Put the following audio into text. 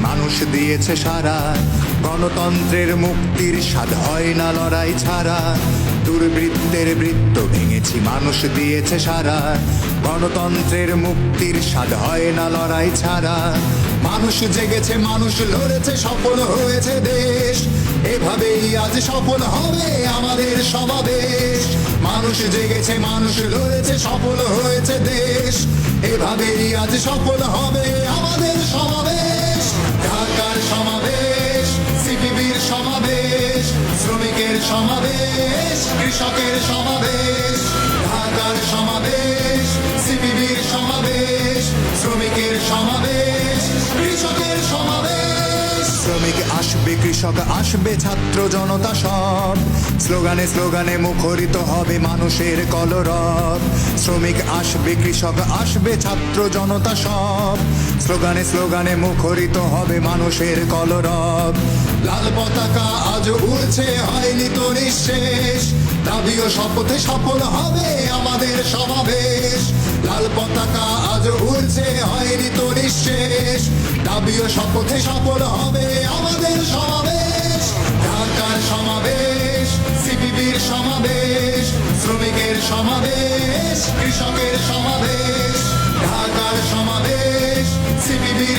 মানুষ দিয়েছে সারা। গণতন্ত্রের মুক্তির স্বাদ হয় না লড়াই ছাড়া। দুর্বৃত্তের বৃত্ত ভেঙেছি, মানুষ দিয়েছে সারা। গণতন্ত্রের মুক্তির স্বাদ হয় না লড়াই ছাড়া। মানুষ জেগেছে, মানুষ লড়েছে, সফল হয়েছে দেশ। এভাবেই আজ সফল হবে আমাদের সমাবেশ। মানুষ জেগেছে, মানুষ লড়েছে, সফল হয়েছে দেশ। এভাবেই আজ সফল হবে সমাবেশ ঢাকার সমাবেশ সিপিবির সমাবেশ শ্রমিকের সমাবেশ কৃষকের সমাবেশ ঢাকার সমাবেশ। আসবে কৃষক, আসবে ছাত্র জনতা সব। স্লোগানে স্লোগানে মুখরিত হবে মানুষের কলরব। শ্রমিক আসবে, কৃষক আসবে, ছাত্র জনতা সব। স্লোগানে স্লোগানে মুখরিত হবে মানুষের কলরব। লাল পতাকা আজ উড়ছে, হয়নি তো নিঃশেষ। দাবি ও শপথে সফল হবে আমাদের সমাবেশ। লাল পতাকা আজ উড়ছে, হয়নি তো নিঃশেষ। দাবি ও শপথে সফল হবে কৃষকের সমাবেশ কৃষকের সমাবেশ ঢাকার সমাবেশ সিপিবি